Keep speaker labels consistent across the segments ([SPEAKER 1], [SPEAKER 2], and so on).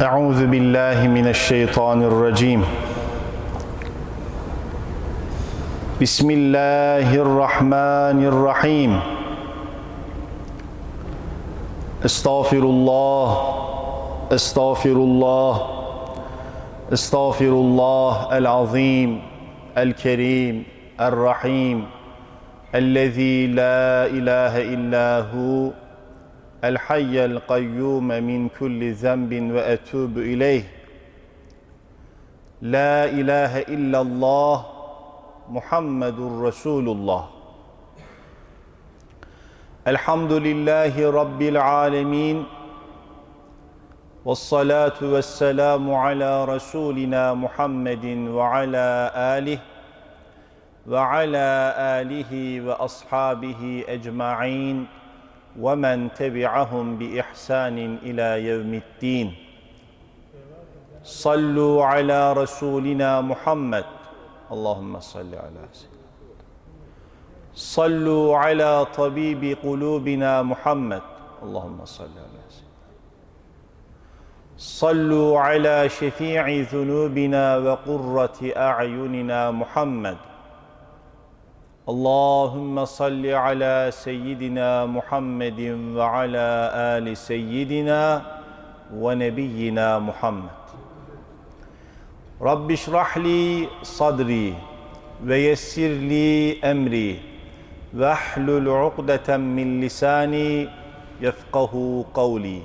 [SPEAKER 1] أعوذ بالله من الشيطان الرجيم بسم الله الرحمن الرحيم استغفر الله استغفر الله استغفر الله العظيم الكريم الرحيم الذي لا إله إلا هو الحي القيوم من كل ذنب وأتوب إليه. لا إله إلا الله محمد رسول الله. الحمد لله رب العالمين والصلاة والسلام على رسولنا محمد وعلى آله وعلى آله وأصحابه أجمعين. ومن تبعهم باحسان إلى يوم الدين صلوا على رسولنا محمد اللهم صل على سيدنا صلوا على طبيب قلوبنا محمد اللهم صل على سيدنا صلوا على شفيع ذنوبنا وقره اعيننا محمد اللهم صل على سيدنا محمد وعلى آل سيدنا ونبينا محمد. رب اشرح لي صدري ويسر لي أمري واحلل عقدة من لساني يفقه قولي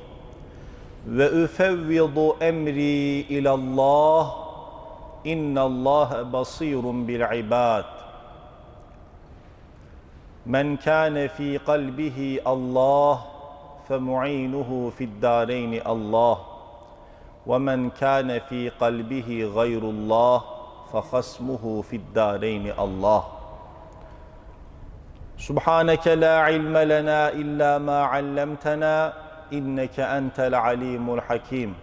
[SPEAKER 1] وأفوض أمري إلى الله إن الله بصير بالعباد. من كان في قلبه الله فمعينه في الدارين الله ومن كان في قلبه غير الله فخصمه في الدارين الله. سبحانك لا علم لنا إلا ما علمتنا إنك أنت العليم الحكيم.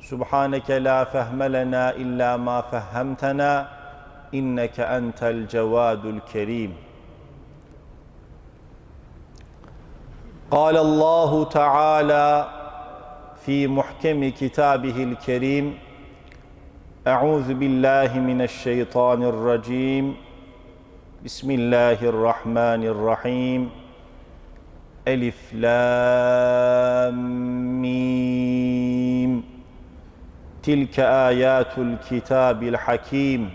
[SPEAKER 1] سبحانك لا فهم لنا إلا ما فهمتنا إنك أنت الجواد الكريم. قال الله تعالى في محكم كتابه الكريم اعوذ بالله من الشيطان الرجيم بسم الله الرحمن الرحيم الف لام ميم تلك ايات الكتاب الحكيم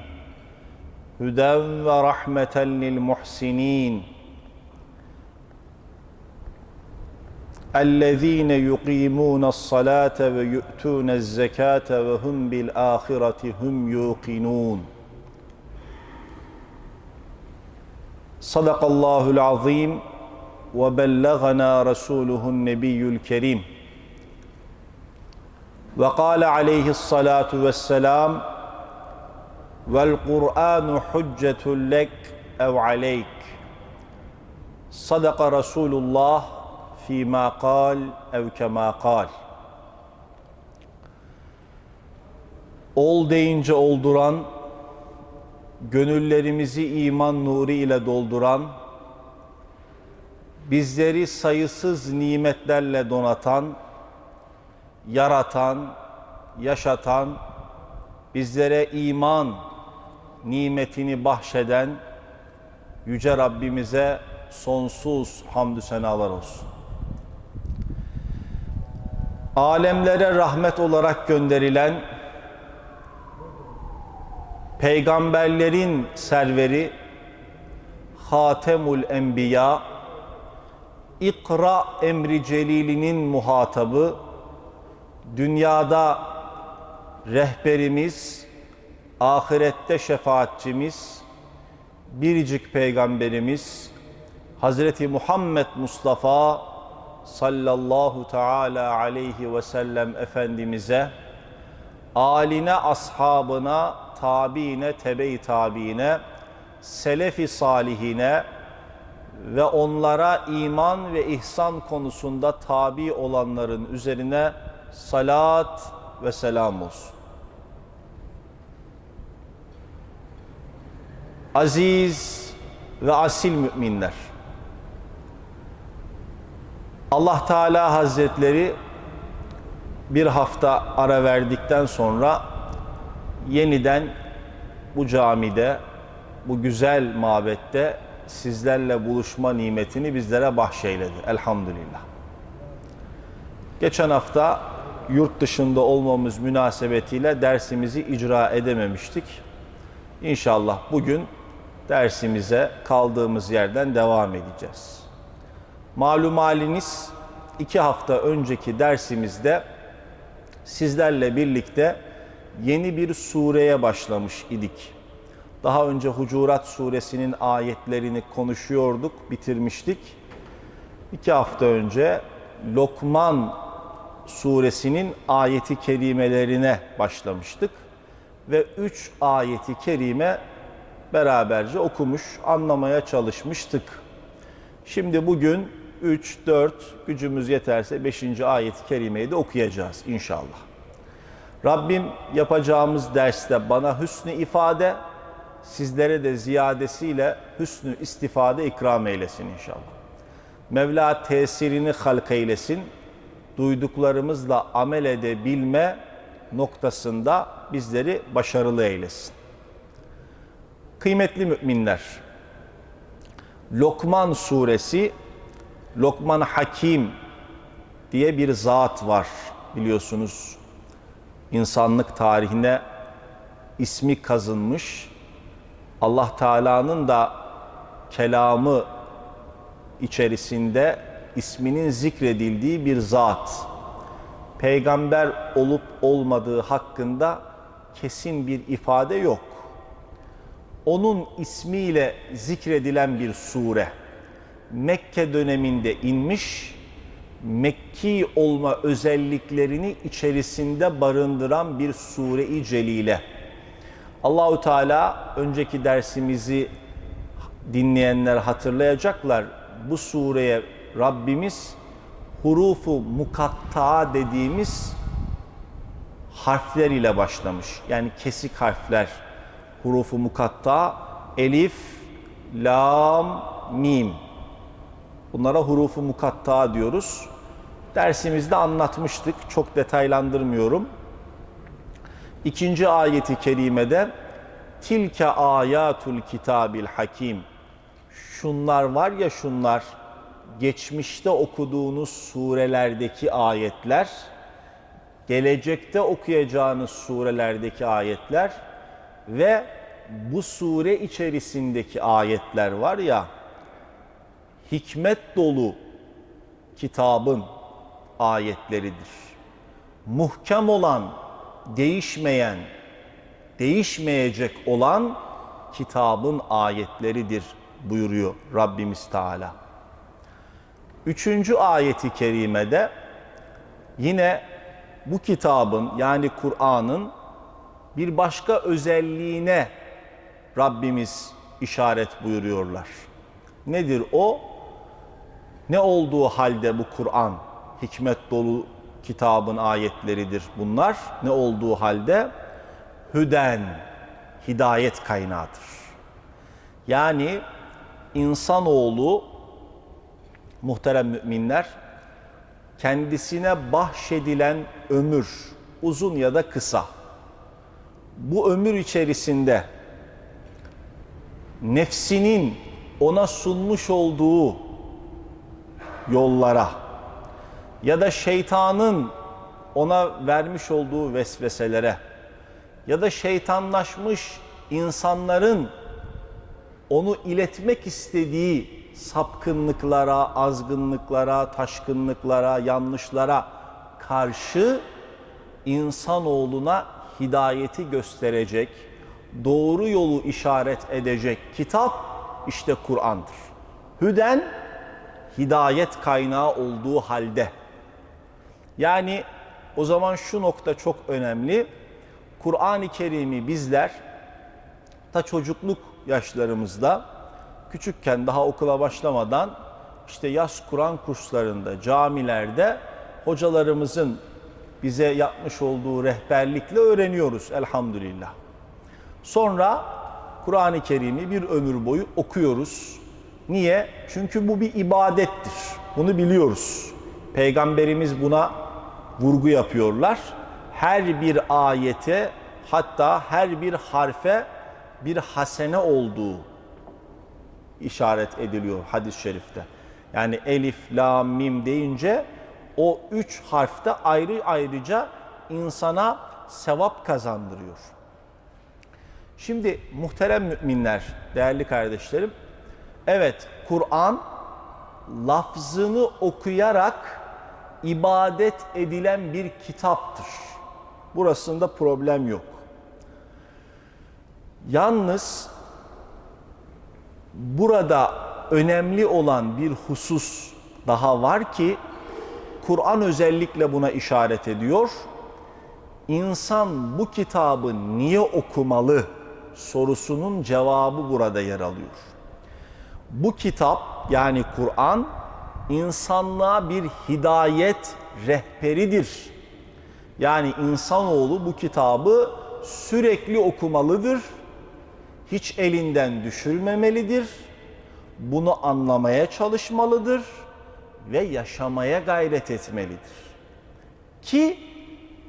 [SPEAKER 1] هدى ورحمه للمحسنين الذين يقيمون الصلاة ويؤتون الزكاة وهم بالآخرة هم يوقنون. صدق الله العظيم وبلغنا رسوله النبي الكريم. وقال عليه الصلاة والسلام والقرآن حجة لك أو عليك. صدق رسول الله fîmâ kal ev kemâ kal. Ol deyince olduran, gönüllerimizi iman nuru ile dolduran, bizleri sayısız nimetlerle donatan, yaratan, yaşatan, bizlere iman nimetini bahşeden Yüce Rabbimize sonsuz hamdü senalar olsun alemlere rahmet olarak gönderilen peygamberlerin serveri Hatemul Enbiya İkra emri celilinin muhatabı dünyada rehberimiz ahirette şefaatçimiz biricik peygamberimiz Hazreti Muhammed Mustafa sallallahu teala aleyhi ve sellem Efendimiz'e, aline, ashabına, tabiine, tebe-i tabiine, selefi salihine ve onlara iman ve ihsan konusunda tabi olanların üzerine salat ve selam olsun. Aziz ve asil müminler. Allah Teala Hazretleri bir hafta ara verdikten sonra yeniden bu camide, bu güzel mabette sizlerle buluşma nimetini bizlere bahşeyledi. Elhamdülillah. Geçen hafta yurt dışında olmamız münasebetiyle dersimizi icra edememiştik. İnşallah bugün dersimize kaldığımız yerden devam edeceğiz. Malum haliniz iki hafta önceki dersimizde sizlerle birlikte yeni bir sureye başlamış idik. Daha önce Hucurat suresinin ayetlerini konuşuyorduk, bitirmiştik. İki hafta önce Lokman suresinin ayeti kerimelerine başlamıştık. Ve üç ayeti kerime beraberce okumuş, anlamaya çalışmıştık. Şimdi bugün 3, 4, gücümüz yeterse 5. ayet-i kerimeyi de okuyacağız inşallah. Rabbim yapacağımız derste bana hüsnü ifade, sizlere de ziyadesiyle hüsnü istifade ikram eylesin inşallah. Mevla tesirini halk eylesin, duyduklarımızla amel edebilme noktasında bizleri başarılı eylesin. Kıymetli müminler, Lokman suresi, Lokman Hakim diye bir zat var biliyorsunuz. İnsanlık tarihine ismi kazınmış. Allah Teala'nın da kelamı içerisinde isminin zikredildiği bir zat. Peygamber olup olmadığı hakkında kesin bir ifade yok. Onun ismiyle zikredilen bir sure. Mekke döneminde inmiş, Mekki olma özelliklerini içerisinde barındıran bir sure-i celile. Allahu Teala önceki dersimizi dinleyenler hatırlayacaklar. Bu sureye Rabbimiz hurufu mukatta dediğimiz harfler ile başlamış. Yani kesik harfler. Hurufu mukatta elif, lam, mim. Bunlara hurufu mukatta diyoruz. Dersimizde anlatmıştık. Çok detaylandırmıyorum. İkinci ayeti kerimede tilke ayatul kitabil hakim. Şunlar var ya şunlar geçmişte okuduğunuz surelerdeki ayetler, gelecekte okuyacağınız surelerdeki ayetler ve bu sure içerisindeki ayetler var ya, hikmet dolu kitabın ayetleridir. Muhkem olan, değişmeyen, değişmeyecek olan kitabın ayetleridir buyuruyor Rabbimiz Teala. Üçüncü ayeti kerimede yine bu kitabın yani Kur'an'ın bir başka özelliğine Rabbimiz işaret buyuruyorlar. Nedir o? Ne olduğu halde bu Kur'an hikmet dolu kitabın ayetleridir bunlar. Ne olduğu halde hüden hidayet kaynağıdır. Yani insanoğlu muhterem müminler kendisine bahşedilen ömür uzun ya da kısa bu ömür içerisinde nefsinin ona sunmuş olduğu yollara ya da şeytanın ona vermiş olduğu vesveselere ya da şeytanlaşmış insanların onu iletmek istediği sapkınlıklara, azgınlıklara, taşkınlıklara, yanlışlara karşı insanoğluna hidayeti gösterecek, doğru yolu işaret edecek kitap işte Kur'an'dır. Hüden hidayet kaynağı olduğu halde. Yani o zaman şu nokta çok önemli. Kur'an-ı Kerim'i bizler ta çocukluk yaşlarımızda küçükken daha okula başlamadan işte yaz Kur'an kurslarında, camilerde hocalarımızın bize yapmış olduğu rehberlikle öğreniyoruz elhamdülillah. Sonra Kur'an-ı Kerim'i bir ömür boyu okuyoruz. Niye? Çünkü bu bir ibadettir. Bunu biliyoruz. Peygamberimiz buna vurgu yapıyorlar. Her bir ayete hatta her bir harfe bir hasene olduğu işaret ediliyor hadis-i şerifte. Yani elif, la, mim deyince o üç harfte ayrı ayrıca insana sevap kazandırıyor. Şimdi muhterem müminler, değerli kardeşlerim, evet Kur'an lafzını okuyarak ibadet edilen bir kitaptır. Burasında problem yok. Yalnız burada önemli olan bir husus daha var ki Kur'an özellikle buna işaret ediyor. İnsan bu kitabı niye okumalı sorusunun cevabı burada yer alıyor. Bu kitap yani Kur'an insanlığa bir hidayet rehberidir. Yani insanoğlu bu kitabı sürekli okumalıdır. Hiç elinden düşürmemelidir. Bunu anlamaya çalışmalıdır ve yaşamaya gayret etmelidir. Ki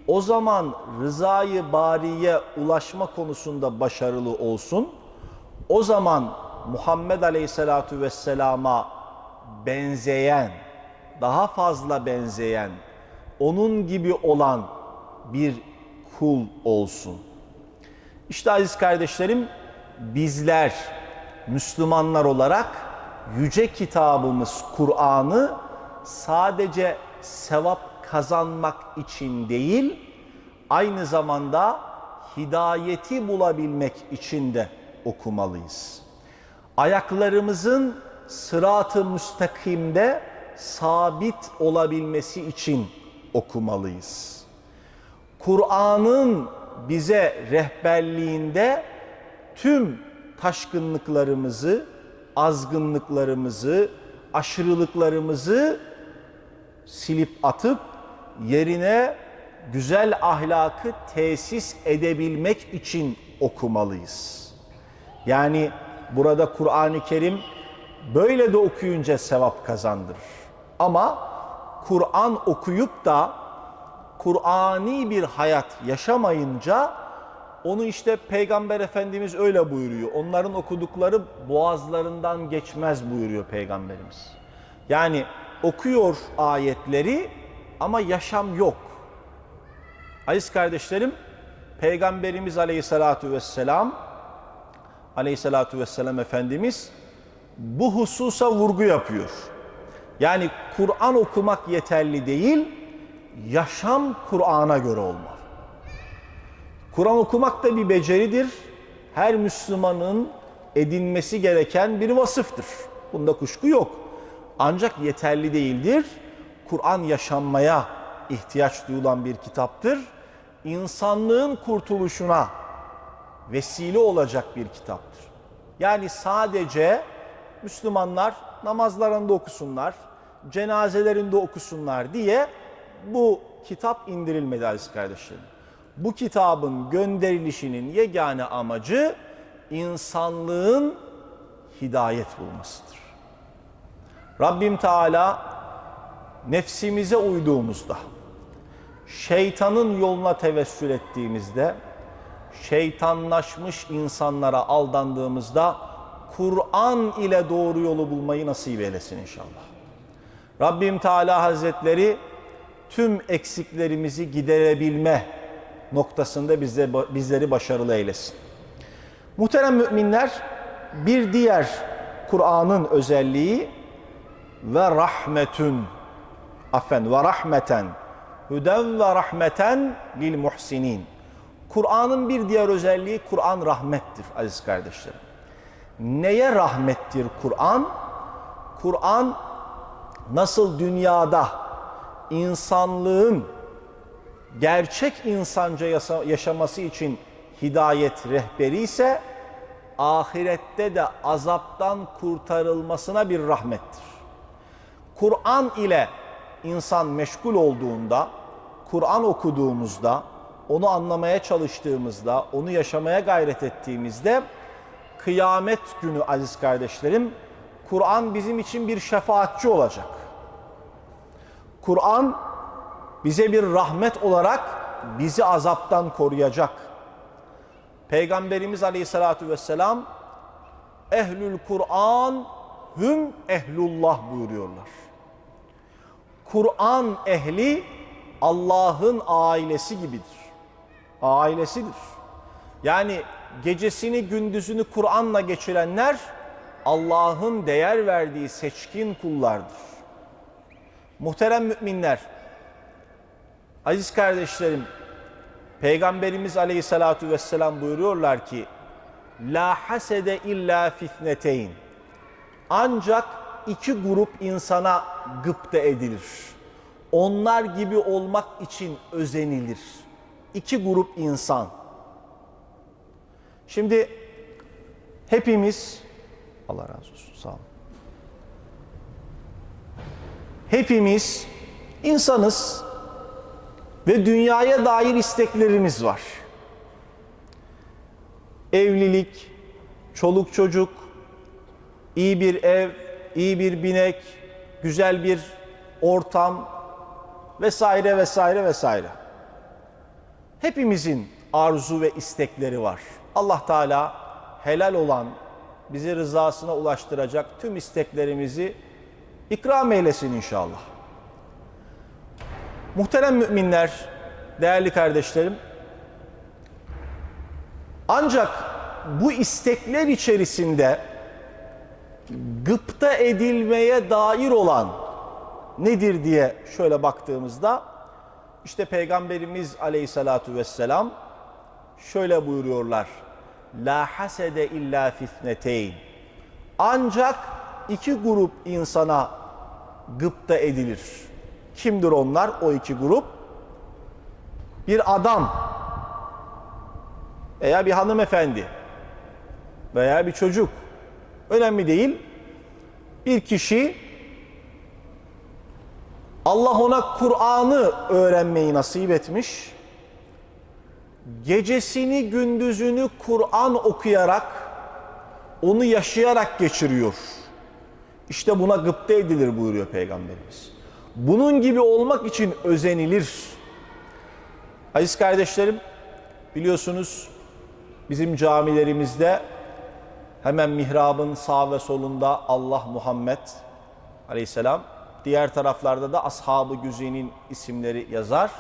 [SPEAKER 1] o zaman rızayı bariye ulaşma konusunda başarılı olsun. O zaman Muhammed Aleyhisselatu Vesselam'a benzeyen, daha fazla benzeyen, onun gibi olan bir kul olsun. İşte aziz kardeşlerim bizler Müslümanlar olarak yüce kitabımız Kur'an'ı sadece sevap kazanmak için değil, aynı zamanda hidayeti bulabilmek için de okumalıyız. Ayaklarımızın sırat-ı müstakimde sabit olabilmesi için okumalıyız. Kur'an'ın bize rehberliğinde tüm taşkınlıklarımızı, azgınlıklarımızı, aşırılıklarımızı silip atıp yerine güzel ahlakı tesis edebilmek için okumalıyız. Yani burada Kur'an-ı Kerim böyle de okuyunca sevap kazandırır. Ama Kur'an okuyup da Kur'ani bir hayat yaşamayınca onu işte Peygamber Efendimiz öyle buyuruyor. Onların okudukları boğazlarından geçmez buyuruyor Peygamberimiz. Yani okuyor ayetleri ama yaşam yok. Aziz kardeşlerim, Peygamberimiz Aleyhisselatü Vesselam Aleyhisselatü Vesselam Efendimiz bu hususa vurgu yapıyor. Yani Kur'an okumak yeterli değil, yaşam Kur'an'a göre olmalı. Kur'an okumak da bir beceridir. Her Müslümanın edinmesi gereken bir vasıftır. Bunda kuşku yok. Ancak yeterli değildir. Kur'an yaşanmaya ihtiyaç duyulan bir kitaptır. İnsanlığın kurtuluşuna vesile olacak bir kitaptır. Yani sadece Müslümanlar namazlarında okusunlar, cenazelerinde okusunlar diye bu kitap indirilmedi aziz kardeşlerim. Bu kitabın gönderilişinin yegane amacı insanlığın hidayet bulmasıdır. Rabbim Teala nefsimize uyduğumuzda, şeytanın yoluna tevessül ettiğimizde, şeytanlaşmış insanlara aldandığımızda Kur'an ile doğru yolu bulmayı nasip eylesin inşallah. Rabbim Teala Hazretleri tüm eksiklerimizi giderebilme noktasında bize, bizleri başarılı eylesin. Muhterem müminler bir diğer Kur'an'ın özelliği ve rahmetün affen ve rahmeten hüden ve rahmeten lil muhsinin. Kur'an'ın bir diğer özelliği Kur'an rahmettir aziz kardeşlerim. Neye rahmettir Kur'an? Kur'an nasıl dünyada insanlığın gerçek insanca yaşaması için hidayet rehberi ise ahirette de azaptan kurtarılmasına bir rahmettir. Kur'an ile insan meşgul olduğunda, Kur'an okuduğumuzda, onu anlamaya çalıştığımızda, onu yaşamaya gayret ettiğimizde kıyamet günü aziz kardeşlerim Kur'an bizim için bir şefaatçi olacak. Kur'an bize bir rahmet olarak bizi azaptan koruyacak. Peygamberimiz Aleyhisselatü Vesselam Ehlül Kur'an hüm ehlullah buyuruyorlar. Kur'an ehli Allah'ın ailesi gibidir. Ailesidir. Yani gecesini gündüzünü Kur'an'la geçirenler Allah'ın değer verdiği seçkin kullardır. Muhterem müminler, aziz kardeşlerim, Peygamberimiz Aleyhisselatü Vesselam buyuruyorlar ki, La hasede illa fitneteyn. Ancak iki grup insana gıpta edilir. Onlar gibi olmak için özenilir. İki grup insan. Şimdi hepimiz Allah razı olsun sağ olun. Hepimiz insanız ve dünyaya dair isteklerimiz var. Evlilik, çoluk çocuk, iyi bir ev, iyi bir binek, güzel bir ortam vesaire vesaire vesaire. Hepimizin arzu ve istekleri var. Allah Teala helal olan, bizi rızasına ulaştıracak tüm isteklerimizi ikram eylesin inşallah. Muhterem müminler, değerli kardeşlerim, ancak bu istekler içerisinde gıpta edilmeye dair olan nedir diye şöyle baktığımızda işte Peygamberimiz Aleyhissalatu vesselam şöyle buyuruyorlar. La hasede illa fitneteyn. Ancak iki grup insana gıpta edilir. Kimdir onlar o iki grup? Bir adam veya bir hanımefendi veya bir çocuk önemli değil. Bir kişi Allah ona Kur'an'ı öğrenmeyi nasip etmiş. Gecesini gündüzünü Kur'an okuyarak onu yaşayarak geçiriyor. İşte buna gıpta edilir buyuruyor Peygamberimiz. Bunun gibi olmak için özenilir. Aziz kardeşlerim biliyorsunuz bizim camilerimizde hemen mihrabın sağ ve solunda Allah Muhammed aleyhisselam diğer taraflarda da ashab-ı güzinin isimleri yazar.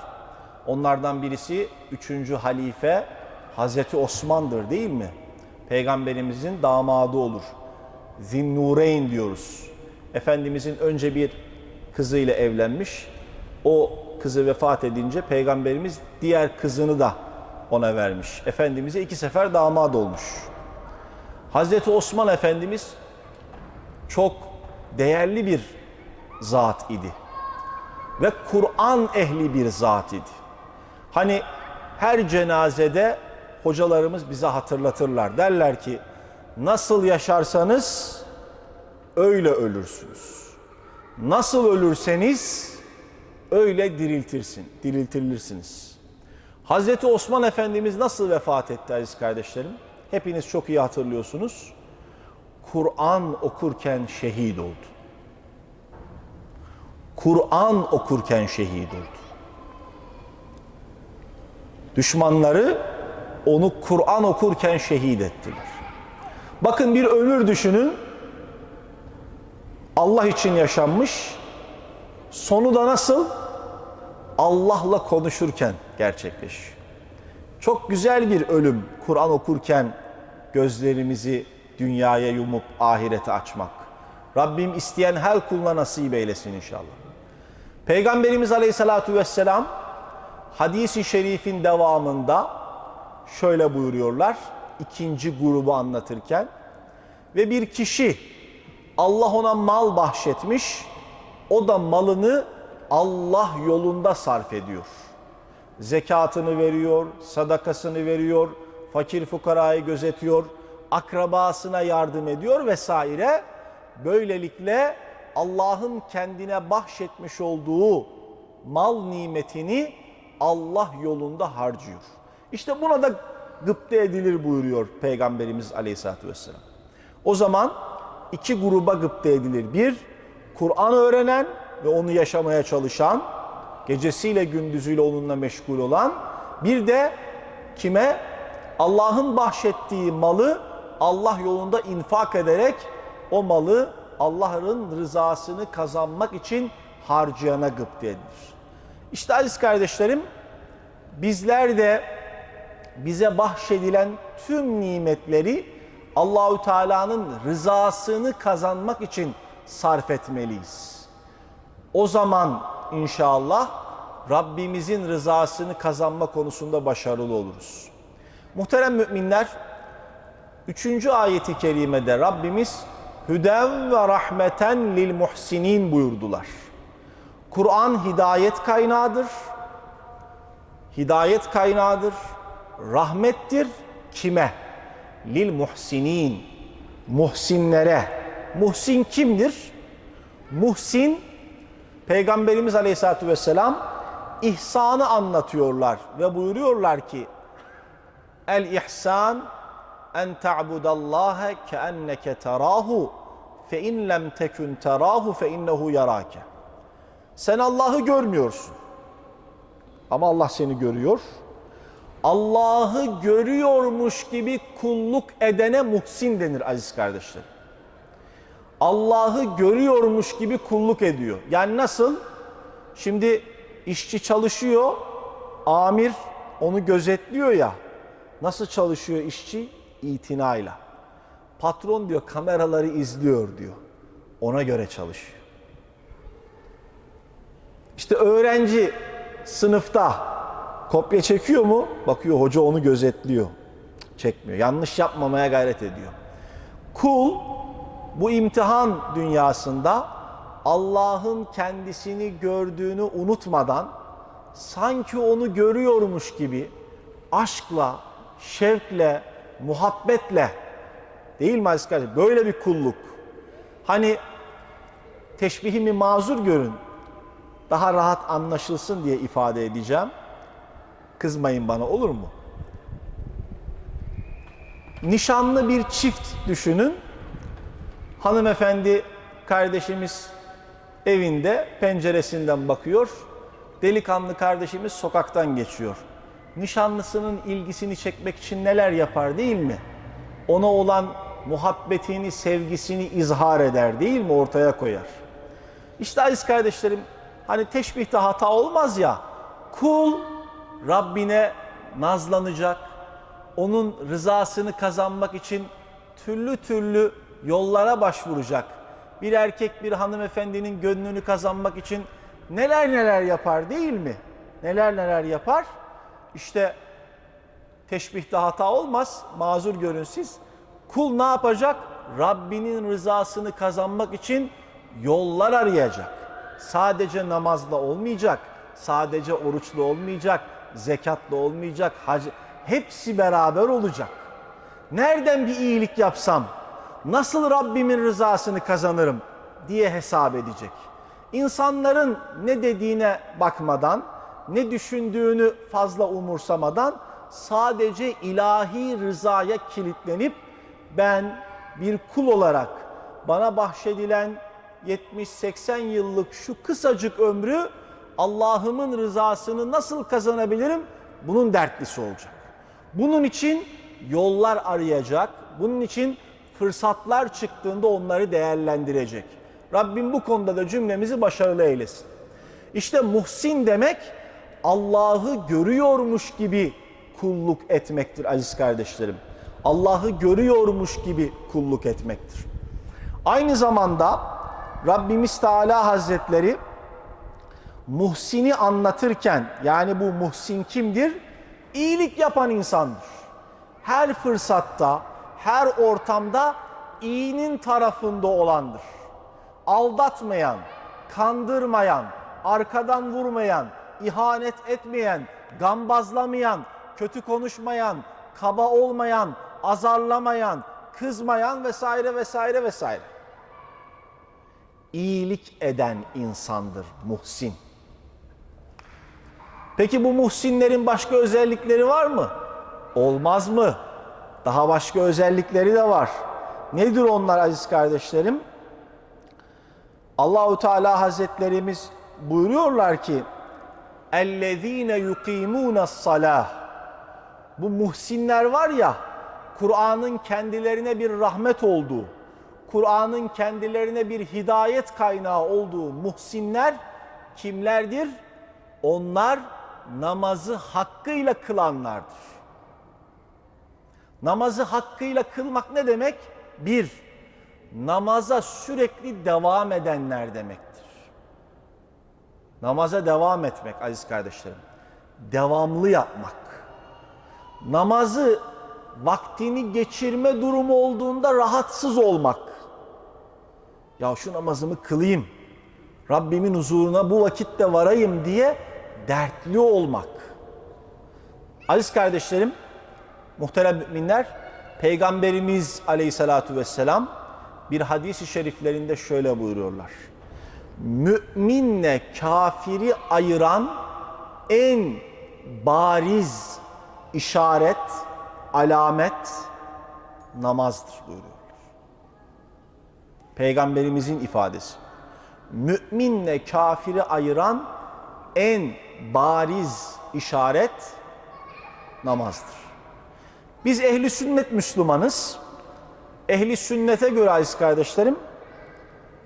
[SPEAKER 1] Onlardan birisi 3. halife Hazreti Osman'dır değil mi? Peygamberimizin damadı olur. Zinnureyn diyoruz. Efendimizin önce bir kızıyla evlenmiş. O kızı vefat edince peygamberimiz diğer kızını da ona vermiş. Efendimiz'e iki sefer damat olmuş. Hazreti Osman Efendimiz çok değerli bir zat idi. Ve Kur'an ehli bir zat idi. Hani her cenazede hocalarımız bize hatırlatırlar. Derler ki nasıl yaşarsanız öyle ölürsünüz. Nasıl ölürseniz öyle diriltirsin, diriltilirsiniz. Hazreti Osman Efendimiz nasıl vefat etti aziz kardeşlerim? Hepiniz çok iyi hatırlıyorsunuz. Kur'an okurken şehit oldu. Kur'an okurken şehit oldu. Düşmanları onu Kur'an okurken şehit ettiler. Bakın bir ömür düşünün. Allah için yaşanmış. Sonu da nasıl? Allah'la konuşurken gerçekleşiyor. Çok güzel bir ölüm Kur'an okurken gözlerimizi dünyaya yumup ahirete açmak. Rabbim isteyen her kuluna nasip eylesin inşallah. Peygamberimiz Aleyhisselatü Vesselam hadisi şerifin devamında şöyle buyuruyorlar ikinci grubu anlatırken ve bir kişi Allah ona mal bahşetmiş o da malını Allah yolunda sarf ediyor. Zekatını veriyor, sadakasını veriyor, fakir fukarayı gözetiyor, akrabasına yardım ediyor vesaire. Böylelikle Allah'ın kendine bahşetmiş olduğu mal nimetini Allah yolunda harcıyor. İşte buna da gıpta edilir buyuruyor Peygamberimiz Aleyhisselatü Vesselam. O zaman iki gruba gıpta edilir. Bir, Kur'an öğrenen ve onu yaşamaya çalışan. gecesiyle gündüzüyle onunla meşgul olan bir de kime Allah'ın bahşettiği malı Allah yolunda infak ederek o malı Allah'ın rızasını kazanmak için harcayana gıpta edilir. İşte aziz kardeşlerim bizler de bize bahşedilen tüm nimetleri Allahü Teala'nın rızasını kazanmak için sarf etmeliyiz. O zaman inşallah Rabbimizin rızasını kazanma konusunda başarılı oluruz. Muhterem müminler 3. ayeti kerimede Rabbimiz Hüden ve rahmeten lil muhsinin buyurdular. Kur'an hidayet kaynağıdır. Hidayet kaynağıdır. Rahmettir kime? Lil muhsinin. Muhsinlere. Muhsin kimdir? Muhsin Peygamberimiz Aleyhisselatü Vesselam ihsanı anlatıyorlar ve buyuruyorlar ki El ihsan en ta'budallaha keenneke terahu fe in lem tekun terahu fe innehu yarake. Sen Allah'ı görmüyorsun. Ama Allah seni görüyor. Allah'ı görüyormuş gibi kulluk edene muhsin denir aziz kardeşlerim. Allah'ı görüyormuş gibi kulluk ediyor. Yani nasıl? Şimdi işçi çalışıyor, amir onu gözetliyor ya. Nasıl çalışıyor işçi? İtinayla. Patron diyor kameraları izliyor diyor. Ona göre çalışıyor. İşte öğrenci sınıfta kopya çekiyor mu? Bakıyor hoca onu gözetliyor. Çekmiyor. Yanlış yapmamaya gayret ediyor. Kul bu imtihan dünyasında Allah'ın kendisini gördüğünü unutmadan sanki onu görüyormuş gibi aşkla, şevkle, muhabbetle değil mi aziz kardeşim? Böyle bir kulluk. Hani teşbihimi mazur görün. Daha rahat anlaşılsın diye ifade edeceğim. Kızmayın bana olur mu? Nişanlı bir çift düşünün. Hanımefendi kardeşimiz evinde penceresinden bakıyor. Delikanlı kardeşimiz sokaktan geçiyor. Nişanlısının ilgisini çekmek için neler yapar değil mi? Ona olan muhabbetini, sevgisini izhar eder değil mi? Ortaya koyar. İşte aziz kardeşlerim hani teşbihte hata olmaz ya. Kul Rabbine nazlanacak. Onun rızasını kazanmak için türlü türlü yollara başvuracak. Bir erkek bir hanımefendinin gönlünü kazanmak için neler neler yapar değil mi? Neler neler yapar? İşte teşbihte hata olmaz. Mazur görün siz. Kul ne yapacak? Rabbinin rızasını kazanmak için yollar arayacak. Sadece namazla olmayacak. Sadece oruçlu olmayacak. Zekatla olmayacak. Hac hepsi beraber olacak. Nereden bir iyilik yapsam nasıl Rabbimin rızasını kazanırım diye hesap edecek. İnsanların ne dediğine bakmadan, ne düşündüğünü fazla umursamadan sadece ilahi rızaya kilitlenip ben bir kul olarak bana bahşedilen 70-80 yıllık şu kısacık ömrü Allah'ımın rızasını nasıl kazanabilirim? Bunun dertlisi olacak. Bunun için yollar arayacak. Bunun için fırsatlar çıktığında onları değerlendirecek. Rabbim bu konuda da cümlemizi başarılı eylesin. İşte muhsin demek Allah'ı görüyormuş gibi kulluk etmektir aziz kardeşlerim. Allah'ı görüyormuş gibi kulluk etmektir. Aynı zamanda Rabbimiz Teala Hazretleri muhsini anlatırken yani bu muhsin kimdir? İyilik yapan insandır. Her fırsatta, her ortamda iyinin tarafında olandır. Aldatmayan, kandırmayan, arkadan vurmayan, ihanet etmeyen, gambazlamayan, kötü konuşmayan, kaba olmayan, azarlamayan, kızmayan vesaire vesaire vesaire. İyilik eden insandır muhsin. Peki bu muhsinlerin başka özellikleri var mı? Olmaz mı? Daha başka özellikleri de var. Nedir onlar aziz kardeşlerim? Allahu Teala Hazretlerimiz buyuruyorlar ki اَلَّذ۪ينَ يُقِيمُونَ الصَّلَاةِ Bu muhsinler var ya, Kur'an'ın kendilerine bir rahmet olduğu, Kur'an'ın kendilerine bir hidayet kaynağı olduğu muhsinler kimlerdir? Onlar namazı hakkıyla kılanlardır. Namazı hakkıyla kılmak ne demek? Bir, namaza sürekli devam edenler demektir. Namaza devam etmek aziz kardeşlerim. Devamlı yapmak. Namazı vaktini geçirme durumu olduğunda rahatsız olmak. Ya şu namazımı kılayım. Rabbimin huzuruna bu vakitte varayım diye dertli olmak. Aziz kardeşlerim, muhterem müminler, Peygamberimiz aleyhissalatu vesselam bir hadisi şeriflerinde şöyle buyuruyorlar. Müminle kafiri ayıran en bariz işaret, alamet namazdır buyuruyorlar. Peygamberimizin ifadesi. Müminle kafiri ayıran en bariz işaret namazdır. Biz ehli sünnet Müslümanız. Ehli sünnete göre aziz kardeşlerim,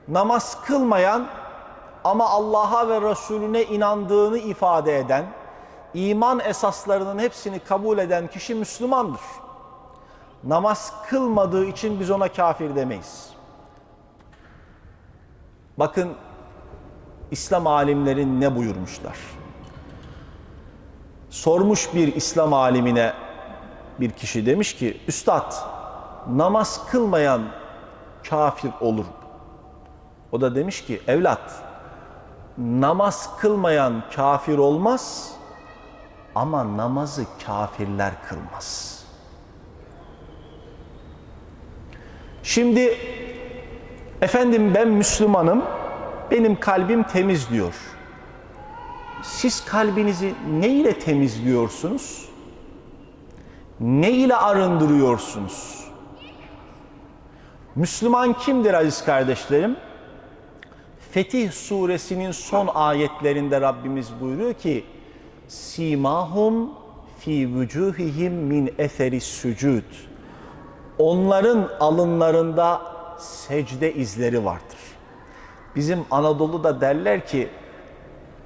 [SPEAKER 1] namaz kılmayan ama Allah'a ve Resulüne inandığını ifade eden, iman esaslarının hepsini kabul eden kişi Müslümandır. Namaz kılmadığı için biz ona kafir demeyiz. Bakın İslam alimlerin ne buyurmuşlar. Sormuş bir İslam alimine bir kişi demiş ki, Üstad namaz kılmayan kafir olur. O da demiş ki, evlat namaz kılmayan kafir olmaz ama namazı kafirler kılmaz. Şimdi efendim ben Müslümanım, benim kalbim temiz diyor. Siz kalbinizi ne ile temizliyorsunuz? Ne ile arındırıyorsunuz? Müslüman kimdir aziz kardeşlerim? Fetih suresinin son ayetlerinde Rabbimiz buyuruyor ki simahum fi vücuhihim min eseri sücud. Onların alınlarında secde izleri vardır. Bizim Anadolu'da derler ki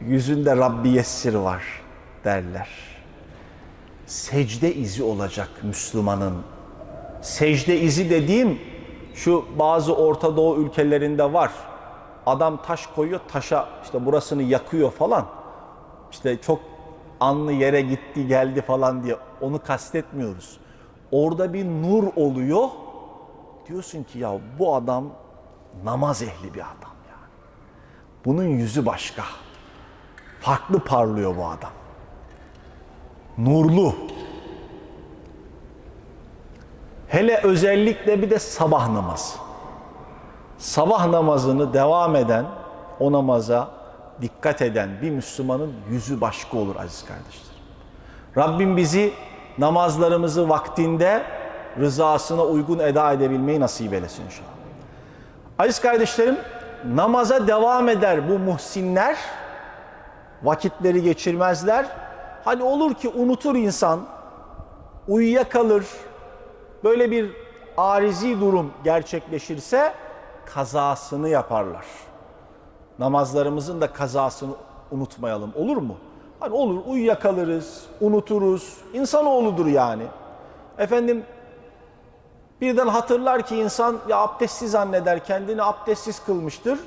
[SPEAKER 1] yüzünde Rabbi Yessir var derler. Secde izi olacak Müslümanın. Secde izi dediğim şu bazı Orta Doğu ülkelerinde var. Adam taş koyuyor taşa işte burasını yakıyor falan. İşte çok anlı yere gitti geldi falan diye onu kastetmiyoruz. Orada bir nur oluyor. Diyorsun ki ya bu adam namaz ehli bir adam yani. Bunun yüzü başka. Farklı parlıyor bu adam. Nurlu. Hele özellikle bir de sabah namazı. Sabah namazını devam eden, o namaza dikkat eden bir Müslümanın yüzü başka olur aziz kardeşler. Rabbim bizi namazlarımızı vaktinde rızasına uygun eda edebilmeyi nasip eylesin inşallah. Aziz kardeşlerim, namaza devam eder bu muhsinler, vakitleri geçirmezler. Hani olur ki unutur insan, uyuyakalır, böyle bir arizi durum gerçekleşirse kazasını yaparlar. Namazlarımızın da kazasını unutmayalım olur mu? Hani olur uyuyakalırız, unuturuz. İnsanoğludur yani. Efendim birden hatırlar ki insan ya abdestsiz zanneder kendini abdestsiz kılmıştır.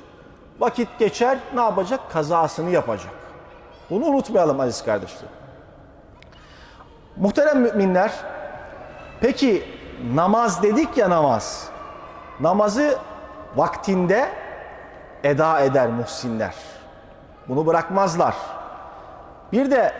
[SPEAKER 1] Vakit geçer ne yapacak? Kazasını yapacak. Bunu unutmayalım aziz kardeşlerim. Muhterem müminler, peki namaz dedik ya namaz. Namazı vaktinde eda eder muhsinler. Bunu bırakmazlar. Bir de